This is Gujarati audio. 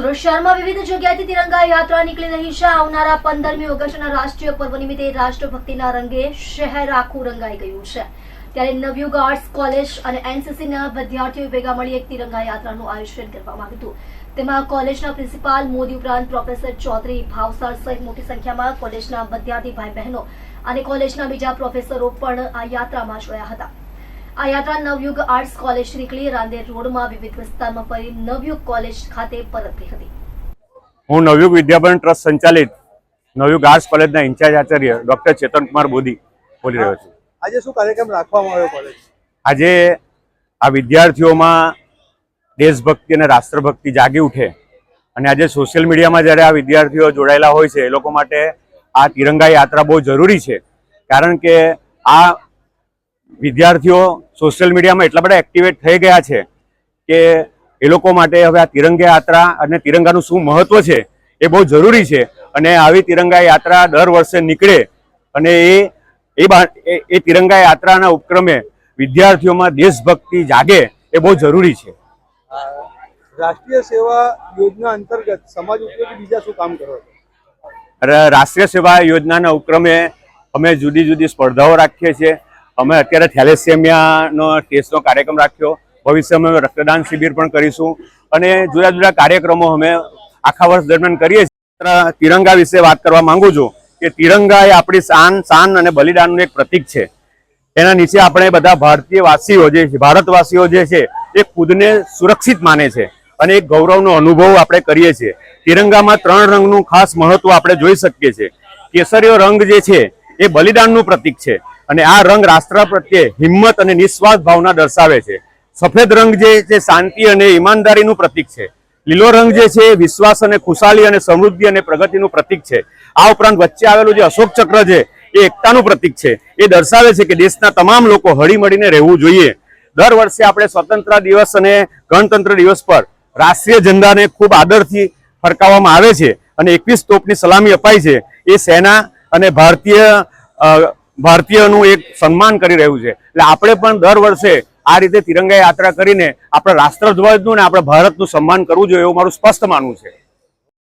સુરત શહેરમાં વિવિધ જગ્યાએથી તિરંગા યાત્રા નીકળી રહી છે. આવનારા પંદરમી ઓગસ્ટના રાષ્ટ્રીય પર્વ નિમિત્તે રાષ્ટ્રભક્તિના રંગે શહેર આખું રંગાઈ ગયું છે. ત્યારે નવયુગ આર્ટ્સ કોલેજ અને એનસીસીના વિદ્યાર્થીઓ ભેગા મળી એક તિરંગા યાત્રાનું આયોજન કરવામાં આવ્યું હતું. તેમાં કોલેજના પ્રિન્સિપાલ, મોદી ઉપરાંત પ્રોફેસર ચૌધરી ભાવસાર સહિત મોટી સંખ્યામાં કોલેજના વિદ્યાર્થી ભાઈ બહેનો અને કોલેજના બીજા પ્રોફેસરો પણ આ યાત્રામાં જોયા હતા. આ યાત્રા નવયુગ આર્ટ્સ કોલેજ નીકળી રાંદેર રોડમાં વિવિધ વિસ્તારમાં ફરી નવયુગ કોલેજ ખાતે પરત હતી. હું નવયુગ વિદ્યાભવન ટ્રસ્ટ સંચાલિત નવયુગ આર્ટ્સ કોલેજના ઇન્ચાર્જ આચાર્ય ડોક્ટર ચેતન કુમાર મોદી બોલી રહ્યો છું. આજે શું કાર્યક્રમ રાખવામાં આવ્યો કોલેજ આજે આ વિદ્યાર્થીઓમાં દેશભક્તિ અને રાષ્ટ્રભક્તિ જાગી ઉઠે અને આજે સોશિયલ મીડિયામાં જ્યારે આ વિદ્યાર્થીઓ જોડાયેલા હોય છે એ લોકો માટે આ તિરંગા યાત્રા બહુ જરૂરી છે. કારણ કે આ વિદ્યાર્થીઓ સોશિયલ મીડિયામાં એટલા બધા એક્ટિવેટ થઈ ગયા છે કે એ લોકો માટે હવે આ તિરંગા યાત્રા અને તિરંગાનું શું મહત્વ છે એ બહુ જરૂરી છે. અને આવી તિરંગા યાત્રા દર વર્ષે નીકળે અને એ એ એ- તિરંગા યાત્રાના ઉપક્રમે વિદ્યાર્થીઓમાં દેશભક્તિ જાગે એ બહુ જરૂરી છે. રાષ્ટ્રીય સેવા યોજના અંતર્ગત સમાજ ઉપયોગી બીજા શું કામ કરો છો? રાષ્ટ્રીય સેવા યોજનાના ઉપક્રમે અમે જુદી જુદી સ્પર્ધાઓ રાખીએ છીએ. અમે અત્યારે થેલેસેમિયાનો ટેસ્ટનો કાર્યક્રમ રાખ્યો. ભવિષ્યમાં અમે રક્તદાન શિબિર પણ કરીશું. અને જુદા જુદા કાર્યક્રમો અમે આખા વર્ષ દરમિયાન કરીએ છીએ. તિરંગા વિશે વાત કરવા માંગુ છું કે તિરંગા એ આપણી શાન શાન અને બલિદાનનું એક પ્રતીક છે. એના નીચે આપણે બધા ભારતીય વાસીઓ જે છે, ભારતવાસીઓ જે છે, એ ખુદને સુરક્ષિત માને છે અને એક ગૌરવનો અનુભવ આપણે કરીએ છીએ. તિરંગામાં ત્રણ રંગનું ખાસ મહત્વ આપણે જોઈ શકીએ છીએ. કેસરીયો રંગ જે છે એ બલિદાનનું પ્રતીક છે. અને આ રંગ રાષ્ટ્ર પ્રત્યે હિંમત અને નિસ્વાર્થ ભાવના દર્શાવે છે. સફેદ રંગ જે છે, શાંતિ અને ઈમાનદારીનું પ્રતીક છે. લીલો રંગ જે છે, વિશ્વાસ અને ખુશાલી અને સમૃદ્ધિ અને પ્રગતિનું પ્રતીક છે. આ ઉપરાંત વચ્ચે આવેલું જે અશોક ચક્ર છે, એ એકતાનું પ્રતીક છે. એ દર્શાવે છે કે દેશના તમામ લોકો હળી મળીને રહેવું જોઈએ. દર વર્ષે આપણે સ્વતંત્ર દિવસ અને ગણતંત્ર દિવસ પર રાષ્ટ્રીય ઝંડાને ખૂબ આદરથી ફરકાવવામાં આવે છે અને એકવીસ તોપની સલામી અપાય છે. એ સેના અને ભારતીય ભારતીયનું એક સન્માન કરી રહ્યું છે. એટલે આપણે પણ દર વર્ષે આ રીતે તિરંગા યાત્રા કરીને આપણા રાષ્ટ્રધ્વજનું અને આપણા ભારતનું સન્માન કરવું જોઈએ એવું મારું સ્પષ્ટ માનવું છે.